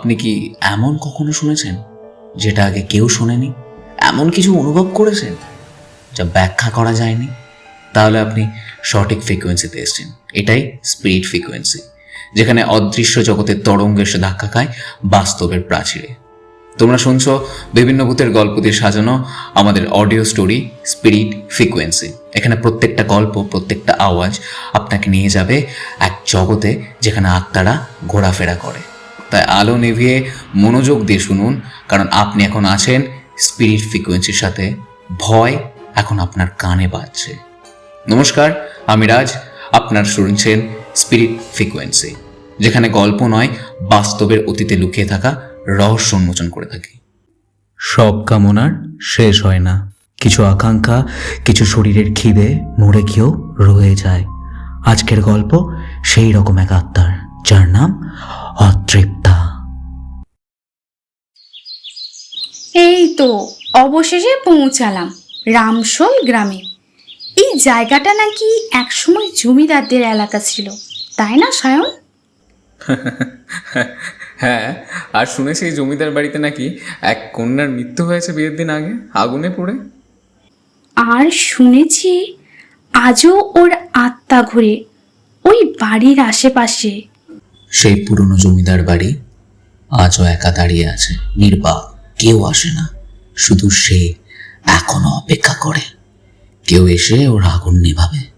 আপনি কি এমন কখনো শুনেছেন যেটা আগে কেউ শোনেনি? এমন কিছু অনুভব করেছেন যা ব্যাখ্যা করা যায়নি? তাহলে আপনি সঠিক ফ্রিকোয়েন্সিতে এসেছেন। এটাই স্পিরিট ফ্রিকোয়েন্সি যেখানে অদৃশ্য জগতের তরঙ্গ এসে ধাক্কা খায় বাস্তবের প্রাচীরে। তোমরা শুনছো বিভিন্ন ভূতের গল্প দিয়ে সাজানো আমাদের অডিও স্টোরি স্পিরিট ফ্রিকোয়েন্সি এখানে প্রত্যেকটা গল্প, প্রত্যেকটা আওয়াজ আপনাকে নিয়ে যাবে এক জগতে যেখানে আত্মারা ঘোরাফেরা করে। তাই আলো নিভিয়ে মনোযোগ দিয়ে শুনুন, কারণ আপনি এখন আছেন স্পিরিট ফ্রিকোয়েন্সির সাথে। ভয় এখন আপনার কানে বাজছে। নমস্কার, আমি রাজ, আপনার শুনছেন স্পিরিট ফ্রিকোয়েন্সি, যেখানে গল্প নয়, বাস্তবের অতীতে লুকিয়ে থাকা রহস্য উন্মোচন করে থাকি। সব কামনার শেষ হয় না। কিছু আকাঙ্ক্ষা, কিছু শরীরের খিদে, মরে গিয়েও রয়ে যায়। আজকের গল্প সেই রকম এক আত্মার যার নাম অতৃপ্তা। এই তো অবশেষে পৌঁছালাম রামশোল গ্রামে। এই জায়গাটা নাকি একসময় জমিদারদের এলাকা ছিল তাই না সায়ন? হ্যাঁ আর শুনেছি এই জমিদার বাড়িতে নাকি এক কন্যার মৃত্যু হয়েছে বিয়ের দিন আগে আগুনে পড়ে। আর শুনেছি আজও ওর আত্মা ঘুরে ওই বাড়ির আশেপাশে সেই পুরনো জমিদার বাড়ি আজও একা দাঁড়িয়ে আছে। নির্বাক কেউ আসে না। শুধু সে এখনও অপেক্ষা করে। কেউ এসে ওর আগুন নেভাবে।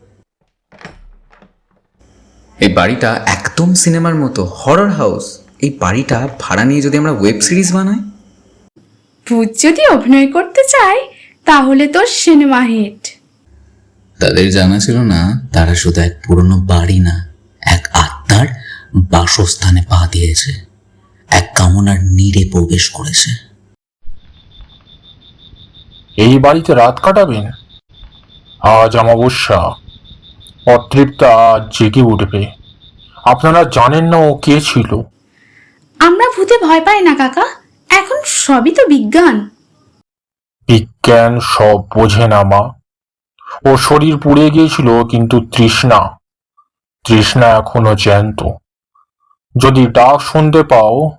এই বাড়িটা একদম সিনেমার মতো হরর হাউস এই বাড়িটা ভাড়া নিয়ে যদি আমরা ওয়েব সিরিজ বানাই? ভূত যদি অভিনয় করতে চায় তাহলে তো সিনেমা হিট। তাদের জানা ছিল না তারা শুধু এক পুরনো বাড়ি না এক আত্মার বাসস্থানে পা দিয়েছে। এক কামনার নীড়ে প্রবেশ করেছে। এই বাড়িতে রাত কাটাবেন? আজ অমাবস্যা। অতৃপ্তা আজ জেগে উঠবে। আপনারা জানেন না ও কে ছিল। আমরা ভূতে ভয় পাই না কাকা। এখন সবই তো বিজ্ঞান। বিজ্ঞান সব বোঝে না মা। ও শরীর পুড়ে গিয়েছিল কিন্তু তৃষ্ণা। তৃষ্ণা এখনও জ্যান্ত। যদি ডাক শুনতে পাও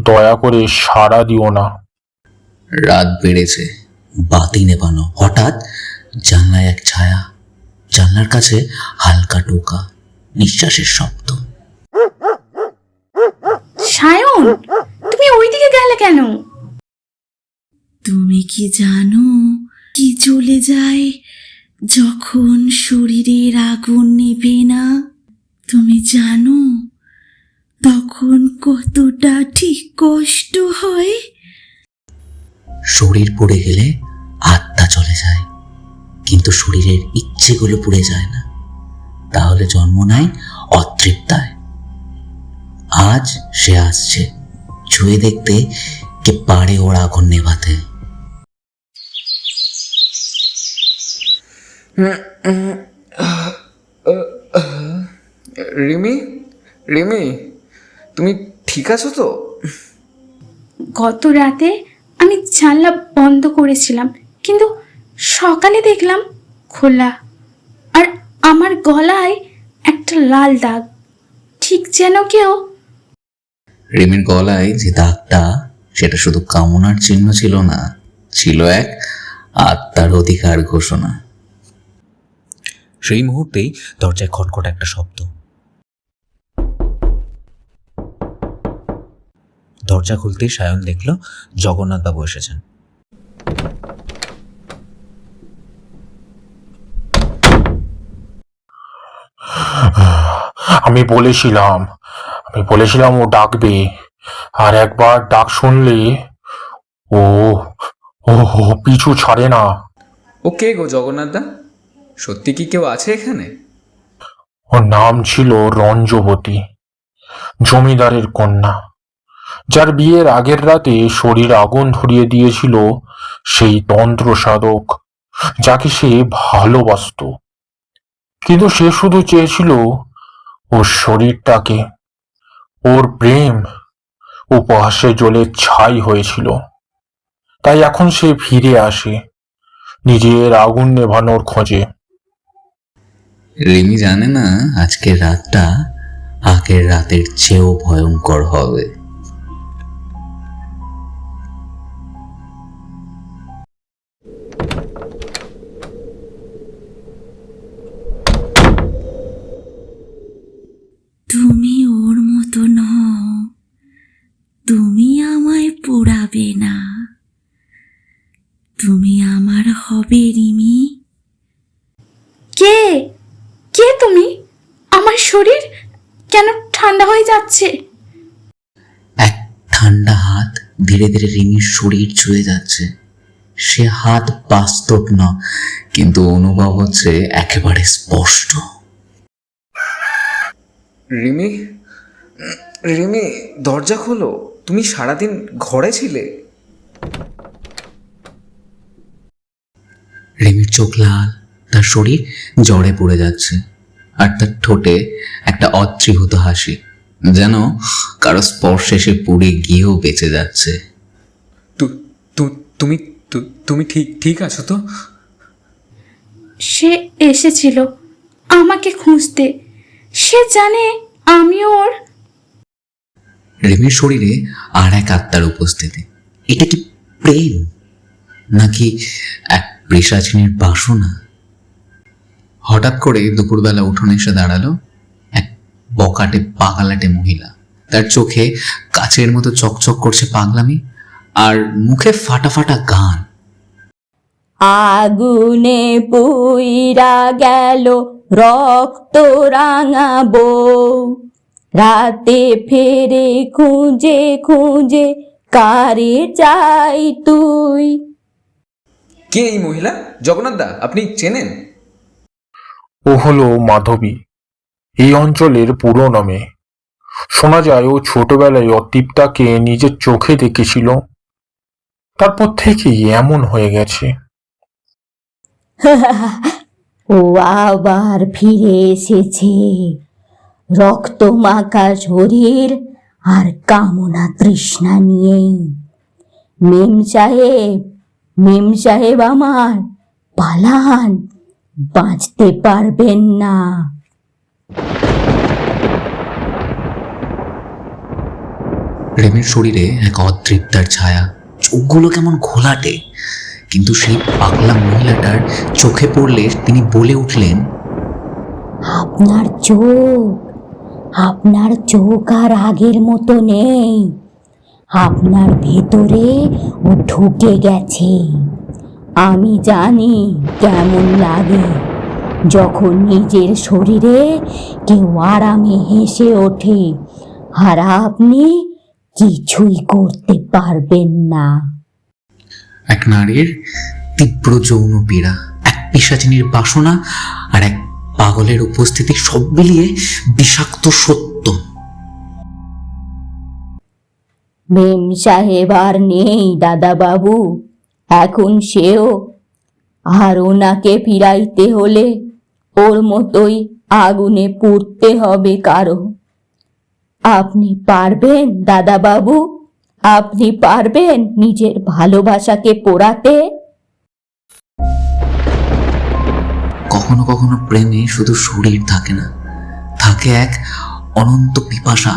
দয়া করে সাড়া দিও না। রাত বেড়েছে বাতি নেবানো হঠাৎ জানলায় এক ছায়া জানলার কাছে হালকা টোকা নিঃশ্বাসের শব্দ। সায়ন তুমি ওইদিকে গেলে কেন? তুমি কি জানো কি চলে যায় যখন শরীরের আগুন নেবে না? তুমি জানো তখন কতটা ঠিক কষ্ট হয়? শরীর পুড়ে গেলে আত্মা চলে যায় কিন্তু শরীরের ইচ্ছেগুলো পুড়ে যায় না। তাহলে জন্ম নেয় অতৃপ্তায়। আজ সে আসছে ছুঁয়ে দেখতে কে পারে ওর আগুন নেভাতে। রিমি রিমি তুমি ঠিক আছো তো? গত রাতে আমি জানলা বন্ধ করেছিলাম কিন্তু সকালে দেখলাম খোলা আর আমার গলায় একটা লাল দাগ। ঠিক যেন কেউ রিমির গলায় যে দাগটা সেটা শুধু কামনার চিহ্ন ছিল না ছিল এক আত্মার অধিকার ঘোষণা। সেই মুহূর্তেই দরজায় খটখট একটা শব্দ। দরজা খুলতেই সায়ন দেখল জগন্নাথবাবু এসেছেন। আমি বলেছিলাম আমি বলেছিলাম ও ডাকবে আর একবার ডাক শুনলে ও ও পিছু ছাড়ে না। ও কে গো জগন্নাথদা? সত্যি কি কেউ আছে এখানে? ওর নাম ছিল রঞ্জবতী জমিদারের কন্যা। যার বিয়ের আগের রাতে শরীর আগুন ধরিয়ে দিয়েছিল সেই তন্ত্র সাধক যাকে সে ভালোবাসত। কিন্তু সে শুধু চেয়েছিল ওর শরীরটাকে, ওর প্রেম উপহাসে জ্বলে ছাই হয়েছিল। তাই এখন সে ফিরে আসে নিজের আগুন নেভানোর খোঁজে। রিমি জানে না আজকের রাতটা আগের রাতের চেয়েও ভয়ঙ্কর হবে। হবে রিমি কে? কে তুমি? আমার শরীর কেন ঠান্ডা হয়ে যাচ্ছে। এক ঠান্ডা হাত ধীরে ধীরে রিমির শরীর ছুঁয়ে যাচ্ছে। সে হাত বাস্তব না কিন্তু অনুভব হচ্ছে একেবারে স্পষ্ট। রিমি? রিমি দরজা খোলো। তুমি সারাদিন ঘরে ছিলে রিমির চোখ লাল তার শরীর জ্বরে পড়ে যাচ্ছে আর তার ঠোঁটে একটা অতৃহত হাসি যেন কারও স্পর্শে সে পুড়ে গিয়েও বেঁচে যাচ্ছে। তুমি তুমি ঠিক ঠিক আছো তো? সে এসেছিল আমাকে খুঁজতে। সে জানে আমি ওর রিমির শরীরে আর এক আত্মার উপস্থিতি। এটা কি প্রেম? নাকি এক পেশাচিনীর বাসনা। হঠাৎ করে দুপুরবেলা উঠোনে এসে দাঁড়াল এক বকাটে পাগালাটে মহিলা। তার চোখে কাচের মতো চকচক করছে পাগলামি আর মুখে ফাটা ফাটা গান। আগুনে পুইরা গেল, রক্ত রাঙাবো। রাতে ফেরে খুঁজে খুঁজে কারে চাই তুই? কে এই মহিলা? জগন্নাথ দা আপনি চেনেন? ও হলো মাধবী। এই অঞ্চলের পুরনো মেয়ে শোনা যায় ও ছোটবেলায় অতীপটাকে নিজের চোখে দেখেছিল। তারপর থেকেই এমন হয়ে গেছে। ও আবার ফিরে এসেছে। রক্ত মাখা শরীর আর কামনা তৃষ্ণা নিয়ে। মেম সাহেব মেম সাহেব আমার পালান বাঁচতে পারবেন না। রেমের শরীরে এক অতৃপ্তার ছায়া চোখগুলো কেমন ঘোলাটে কিন্তু সেই পাগলা মহিলাটার চোখে পড়লে তিনি বলে উঠলেন আপনার চোখ আপনার চোখ আর আগের মতো নেই। আপনার ভেতরে ও ঢুকে গেছে। আমি জানি কেমন লাগে যখন নিজের শরীরে কেউ আরামে হেসে ওঠে আর আপনি কিছুই করতে পারবেন না। এক নারীর তীব্র যৌন পীড়া, এক পিসাচিনীর বাসনা আর এক পাগলের উপস্থিতি সব মিলিয়ে বিষাক্ত সত্য মেম সাহেব আর নেই দাদাবাবু। এখন সেও আর ওনাকে ফিরাইতে হলে ওর মতোই আগুনে পুড়তে হবে কারও। আপনি পারবেন দাদাবাবু? আপনি পারবেন নিজের ভালোবাসাকে পোড়াতে? কখনো কখনো প্রেমে শুধু শরীর থাকে না, থাকে এক অনন্ত পিপাসা।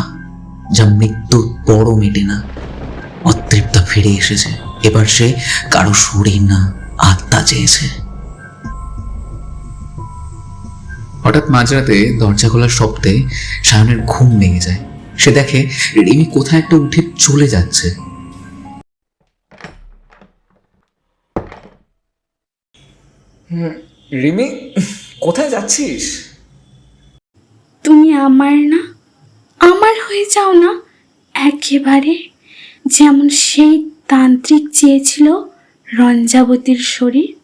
যা মৃত্যুর পরও মেটে না। অতৃপ্তা ফিরে এসেছে। এবার সে কারও শরীর না আত্মা চেয়েছে। হঠাৎ মাঝরাতে দরজা খোলার শব্দে সায়নের ঘুম ভেঙে যায়। সে দেখে রিমি কোথায় একটা উঠে চলে যাচ্ছে? রিমি কোথায় যাচ্ছিস? তুমি আমার না? আমার হয়ে যাও না একেবারে। যেমন সেই তান্ত্রিক চেয়েছিল রঞ্জাবতীর শরীর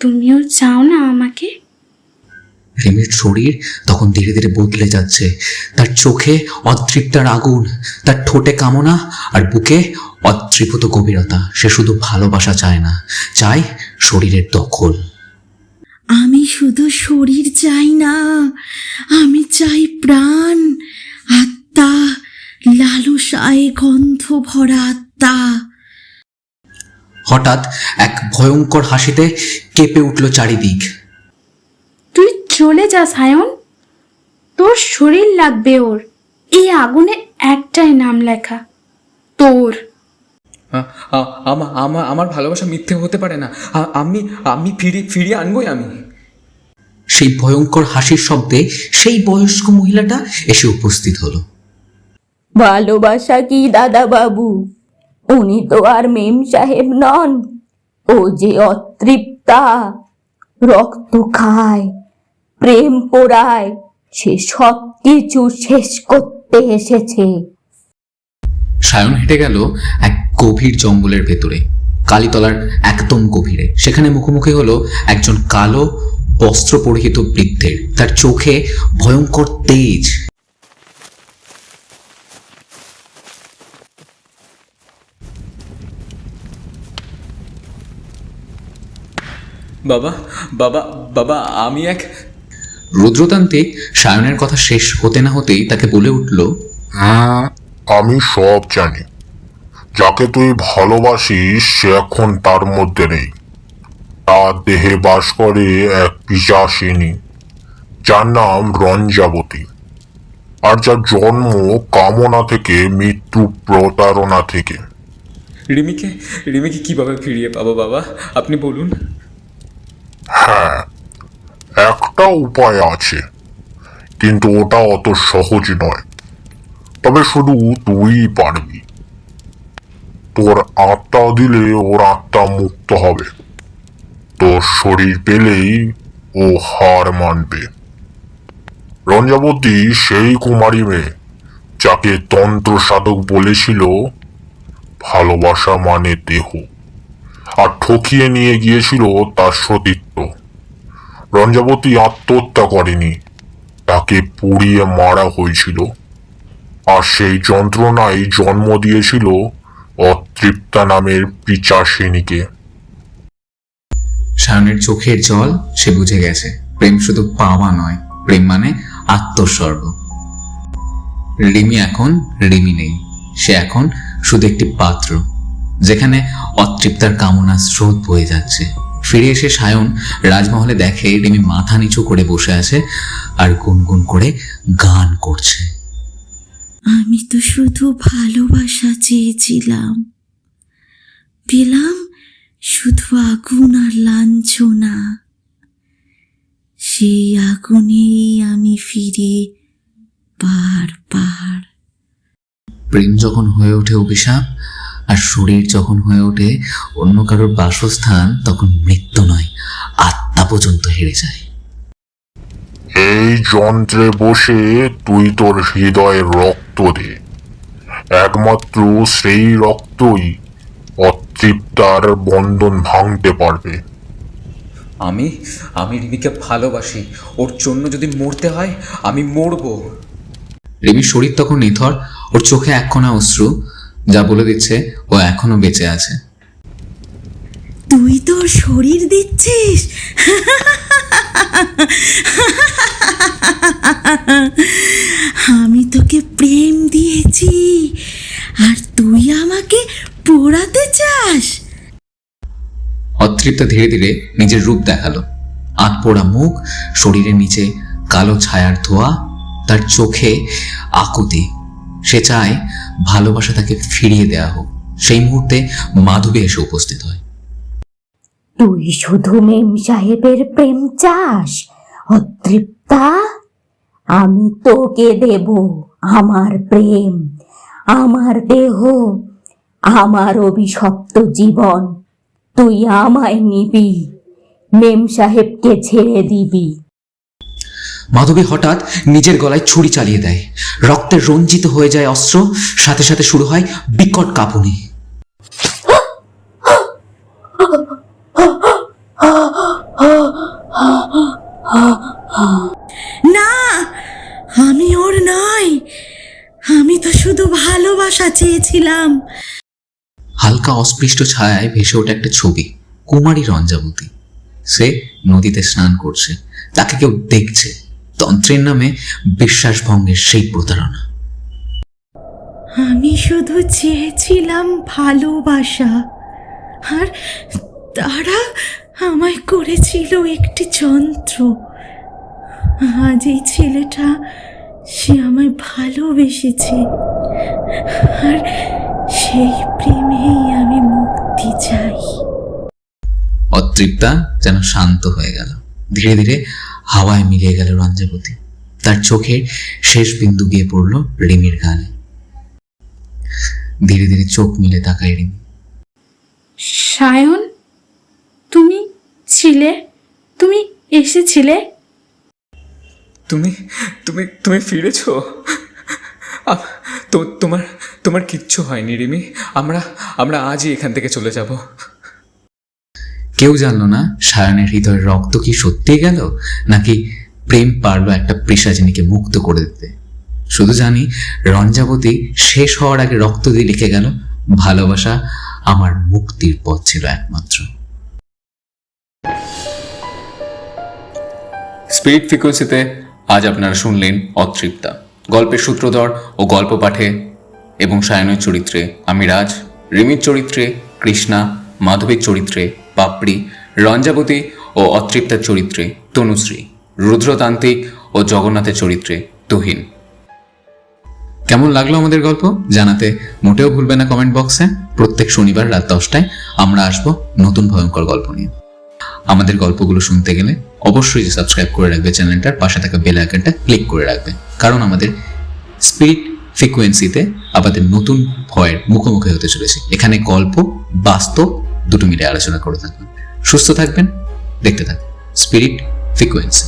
তুমিও চাও না আমাকে? রিমির শরীর তখন ধীরে ধীরে বদলে যাচ্ছে। তার চোখে অতৃপ্তার আগুন তার ঠোঁটে কামনা আর বুকে অতৃপ্ত গভীরতা। সে শুধু ভালোবাসা চায় না চায় শরীরের দখল। আমি শুধু শরীর চাই না আমি চাই প্রাণ। আত্মা লালসায় গন্ধ ভরা আত্মা। হঠাৎ এক ভয়ঙ্কর হাসিতে কেঁপে উঠল চারিদিক। তুই চলে যা সায়ন। তোর শরীর লাগবে ওর। এই আগুনে একটাই নাম লেখা তোর। আ- আ- আমা- আমা- আমার ভালোবাসা মিথ্যে হতে পারে না। আমি আমি ফিরিয়ে ফিরিয়ে আনবই আমি। সেই ভয়ঙ্কর হাসির শব্দে সেই বয়স্ক মহিলাটা এসে উপস্থিত হলো। ভালোবাসা কি দাদাবাবু? উনি তো আর মেম সাহেব নন। ও যে অতৃপ্ত। রক্ত খায় প্রেম পোড়ায় সে সব কিছু শেষ করতে এসেছে। সায়ন হেঁটে গেল এক গভীর জঙ্গলের ভেতরে কালীতলার একদম গভীরে। সেখানে মুখোমুখি হলো একজন কালো বস্ত্র পরিহিত বৃদ্ধের। তার চোখে ভয়ঙ্কর তেজ। বাবা বাবা বাবা আমি এক রুদ্রতান্ত্রিক সায়নের কথা শেষ হতে না হতেই তাকে বলে উঠল হুম আমি সব জানি। যাকে তুই ভালোবাসিস সে এখন তার মধ্যে নেই। তার দেহে বাস করে এক পিসাসিনী যার নাম রঞ্জাবতী। আর যার জন্ম কামনা থেকে মৃত্যু প্রতারণা থেকে। রিমিকে রিমিকে কীভাবে ফিরিয়ে পাবো বাবা? আপনি বলুন। হ্যাঁ একটা উপায় আছে কিন্তু ওটা অত সহজ নয়। তবে শুধু তুই পারবি। তোর আত্মা দিলে ওর আত্মা মুক্ত হবে। তোর শরীর পেলেই ও হার মানবে। রঞ্জাবতী সেই কুমারী মেয়ে, যাকে তন্ত্র সাধক বলেছিল, ভালোবাসা মানে দেহ, আর ঠকিয়ে নিয়ে গিয়েছিল তার সতীত্ব। রঞ্জাবতী আত্মহত্যা করেনি, তাকে পুড়িয়ে মারা হয়েছিল, আর সেই যন্ত্রণায় জন্ম দিয়েছিল অতৃপ্তা নামের পিচাসিনীকে সায়নের চোখের জল, সে বুঝে গেছে, প্রেম শুধু পাওয়া নয়, প্রেম মানে আত্মস্বর্গ। রিমি এখন রিমি নেই, সে এখন শুধু একটি পাত্র, যেখানে অতৃপ্তার কামনা স্রোত বয়ে যাচ্ছে। ফিরে এসে সায়ন রাজমহলে দেখে রিমি মাথা নিচু করে বসে আছে আর গুনগুন করে গান করছে। আমি তো শুধু ভালোবাসা চেয়েছিলাম। পেলাম শুধু আগুন আর লাঞ্ছনা। সেই আগুনেই আমি ফিরে বারবার প্রেম যখন হয়ে ওঠে অভিশাপ আর শরীর যখন হয়ে ওঠে অন্য কারোর বাসস্থান তখন মৃত্যু নয় আত্মা পর্যন্ত হেরে যায়। এই যন্ত্রে বসে তুই তোর হৃদয়ের রক্ত দে। একমাত্র সেই রক্তই অতৃপ্তার বন্ধন ভাঙতে পারবে। আমি আমি রিমিকে ভালোবাসি। ওর জন্য যদি মরতে হয় আমি মরবো। রিমির শরীর তখন নিথর ওর চোখে একখানা অশ্রু যা বলে দিচ্ছে ও এখনও বেঁচে আছে। তুই তোর শরীর দিচ্ছিস। আমি তোকে প্রেম দিয়েছি আর তুই আমাকে চাস অতৃপ্ত ধীরে ধীরে নিজের রূপ দেখাল। আটপোড়া মুখ, শরীরের নিচে কালো ছায়ার ধোয়া, তার চোখে আকুতি। সে চায় ভালোবাসা তাকে ফিরিয়ে দেয়া হোক। সেই মুহূর্তে মাধবী এসে উপস্থিত হয়। তুই শুধু মেম সাহেবের প্রেম চাস, অতৃপ্তা? আমি তোকে দেব আমার প্রেম, আমার দেহ, আমার অভিশপ্ত জীবন। তুই আমায় নিবি। মেম সাহেবকে ছেড়ে দিবি। মাধবী হঠাৎ নিজের গলায় ছুরি চালিয়ে দেয়। রক্তে রঞ্জিত হয়ে যায় অস্ত্র সাথে সাথে শুরু হয় বিকট কাঁপুনি। না আমি ওর নয় আমি তো শুধু ভালোবাসা চেয়েছিলাম। হালকা অস্পৃষ্ট ছায়ায় ভেসে ওঠে একটা ছবি, কুমারী রঞ্জাবতী। সে নদীতে স্নান করছে, তাকে কেউ দেখছে। তন্ত্রের নামে বিশ্বাসভঙ্গের সেই প্রতারণা। আমি শুধু চেয়েছিলাম ভালোবাসা, আর তারা আমায় করেছিল একটি যন্ত্র। আজ এই ছেলেটা সে আমায় ভালোবেসেছে, আর সেই প্রেমেই আমি মুক্তি চাই। অতৃপ্তা যেন শান্ত হয়ে গেল। ধীরে ধীরে হাওয়ায় মিলিয়ে গেল রঞ্জাবতী। তার চোখে শেষ বিন্দু গিয়ে পড়ল রিমির গালে। ধীরে ধীরে চোখ মিলে তাকায় রিমি। সায়ন তুমি ছিলে? তুমি এসেছিলে? তুমি তুমি তুমি ফিরেছ? তো, তোমার তোমার কিচ্ছু হয়নি রিমি। আমরা আমরা আজই এখান থেকে চলে যাব। কেউ জানলো না সায়নের হৃদয়ের রক্ত কি সত্যি গেল, নাকি প্রেম পারল একটা পেশাজিনীকে মুক্ত করে দিতে? শুধু জানি রঞ্জাবতী শেষ হওয়ার আগে রক্ত দিয়ে লিখে গেল, ভালোবাসা আমার মুক্তির পথ ছিল একমাত্র। স্পিড ফ্রিকোয়েন্সিতে আজ আপনারা শুনলেন অতৃপ্তা। গল্পের সূত্রধর ও গল্প পাঠে এবং সায়নের চরিত্রে আমি রাজ রিমির চরিত্রে কৃষ্ণা, মাধবীর চরিত্রে পাপড়ি, রঞ্জাবতী ও অতৃপ্তার চরিত্রে তনুশ্রী, রুদ্রতান্ত্রিক ও জগন্নাথের চরিত্রে তুহিন। কেমন লাগল আমাদের গল্প? জানাতে মোটেও ভুলবে না কমেন্ট বক্সে প্রত্যেক শনিবার রাত দশটায় আমরা আসব নতুন ভয়ঙ্কর গল্প নিয়ে। আমাদের গল্পগুলো শুনতে গেলে অবশ্যই সাবস্ক্রাইব করে রাখবে চ্যানেলটার পাশে থাকা বেল আইকনটা ক্লিক করে রাখবে। কারণ আমাদের স্পিরিট ফ্রিকোয়েন্সিতে আমাদের নতুন ভয়ের মুখোমুখি হতে চলেছে। এখানে গল্প, বাস্তব দুটো মিলে আলোচনা করে থাকবেন সুস্থ থাকবেন, দেখতে থাকবেন স্পিরিট ফ্রিকোয়েন্সি